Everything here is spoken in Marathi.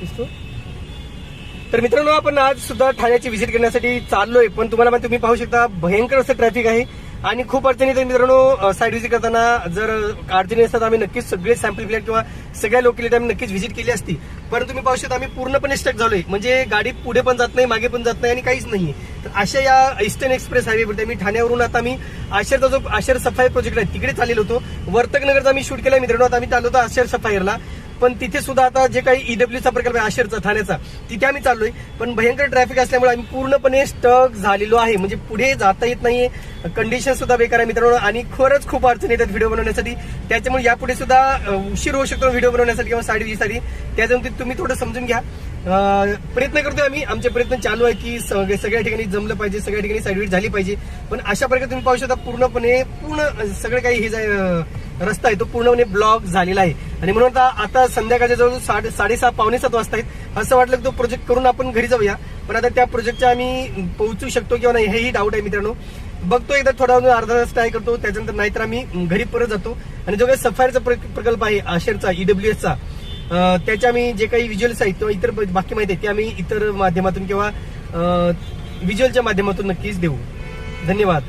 दिसतो. तर मित्रांनो आपण आज सुद्धा ठाण्याची व्हिजिट करण्यासाठी चाललोय. पण तुम्हाला माहिती तुम्ही पाहू शकता भयंकर असं ट्रॅफिक आहे. आणि खूप अडचणी तर मित्रांनो साईड व्हिजिट करताना जर अडचणी असतात आम्ही नक्कीच सगळे सॅम्पल फ्लॅट किंवा सगळ्या लोकॅलिटी आम्ही नक्कीच व्हिजिट केली असती. परंतु तुम्ही पाहू शकता आम्ही पूर्णपणे स्टक झालोय. म्हणजे गाडी पुढे पण जात नाही मागे पण जात नाही आणि काहीच नाही तर अशा या ईस्टर्न एक्सप्रेस हायवे मी ठाण्यावरून आता आम्ही आशेरचा जो आशर सफाई प्रोजेक्ट आहे तिकडे चाललेलो होतो. वर्तक नगरचा आम्ही शूट केला मित्रांनो. आता आम्ही चाललो होतो आशेर सफायरला पण तिथे सुद्धा आता जे काही ईडब्ल्यूचा प्रकल्प आहे आशेरचा ठाण्याचा तिथे आम्ही चाललोय. पण भयंकर ट्रॅफिक असल्यामुळे आम्ही पूर्णपणे स्टक झालेलो आहे. म्हणजे पुढे जाता येत नाहीये. कंडिशन सुद्धा बेकार आहे मित्रांनो. आणि खरंच खूप अडचणी येतात व्हिडिओ बनवण्यासाठी. त्याच्यामुळे यापुढे सुद्धा उशीर होऊ शकतो व्हिडिओ बनवण्यासाठी किंवा साडी साठी तुम्ही थोडं समजून घ्या. प्रयत्न करतोय आम्ही. आमचे प्रयत्न चालू आहे की सगळ्या ठिकाणी जमलं पाहिजे सगळ्या ठिकाणी साईडवीट झाली पाहिजे. पण अशा प्रकारे तुम्ही पाहू शकता पूर्णपणे पूर्ण सगळं काही हे रस्ता आहे तो पूर्णपणे ब्लॉक झालेला आहे. आणि म्हणून आता आता संध्याकाळच्या जवळ साडे साडेसहा पावणे सात वाजता आहेत असं वाटलं की तो प्रोजेक्ट करून आपण घरी जाऊया. पण आता त्या प्रोजेक्टच्या आम्ही पोहोचू शकतो किंवा नाही हेही डाऊट आहे मित्रांनो. बघतो एकदा थोडा वेळ अर्धा तास ट्राय करतो त्याच्यानंतर नाहीतर आम्ही घरी परत जातो. आणि जो काही सफायरचा प्रकल्प आहे आशेरचा ईडब्ल्यूएसचा त्याच्या आम्ही जे काही व्हिज्युअल्स आहेत किंवा इतर बाकी माहिती आहे ते आम्ही इतर माध्यमातून किंवा व्हिज्युअलच्या माध्यमातून नक्कीच देऊ. धन्यवाद.